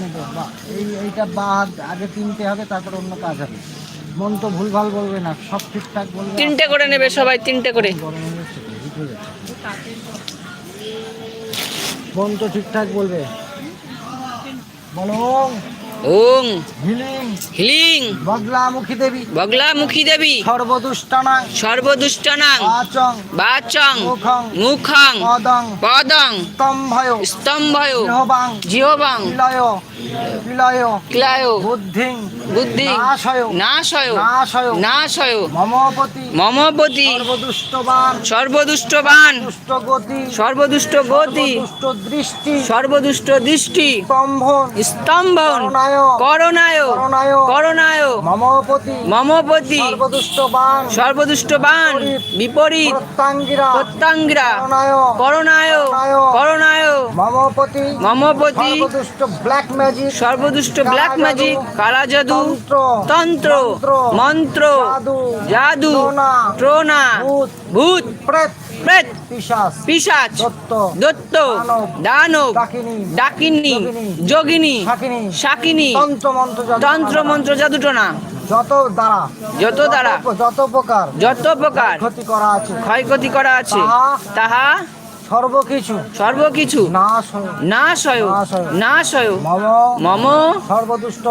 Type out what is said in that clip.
নেবে তো এই এইটা বা আগে তিনটে হবে তারপর অন্য কাজ হবে। মন তো ভুলভাল বলবে না সব ঠিকঠাক বলবে। তিনটে করে নেবে সবাই তিনটে করে। মন তো ঠিকঠাক বলবে। বলো ওং। হিলিং। হিলিং। বদলামুখী দেবী। বগলামুখী দেবী। সর্বদুষ্টানায় সর্বদুষ্টনাং। আচং বাচং। মুখং। মুখং। পদং। পদং। স্তম্ভয়। স্তম্ভয়। গৃহবাং জিহবাং। কিলয় কিলয় ক্লায় বুদ্ধিং। বুদ্ধি। নাশয়। নাশয়। নাশয়। নাশয়। মমপতি। মমপতি। সর্বদুষ্টবান। সর্বদুষ্টবান। দুষ্ট গতি সর্বদুষ্ট গতি দুষ্ট দৃষ্টি সর্বদুষ্ট দৃষ্টি স্তম্ভন। স্তম্ভন করুণায় করণায় করুণায় করণায় মমপতি। মমপতি। সর্বদুষ্টবান। সর্বদুষ্টবান। বিপরীত। প্রত্যাঙ্গিরা। প্রত্যাঙ্গিরা। করণায় করণায় মমপতি মমপতি ব্ল্যাক ম্যাজিক সর্বদুষ্ট ব্ল্যাক ম্যাজিক কালা জাদু তন্ত্র মন্ত্র জাদু ট্রোনা, ভূত, প্রেত পিশাচ দত্ত দানব, ডাকিনী, যোগিনী, শাকিনী, তন্ত্র মন্ত্র জাদুটনা যত দ্বারা যত দ্বারা যত প্রকার যত প্রকার ক্ষতি করা আছে ক্ষয়ক্ষতি করা আছে তাহা সর্বকিছু। সর্বকিছু? না সয় না সয় না সয় মম। মম। সর্বদুষ্ট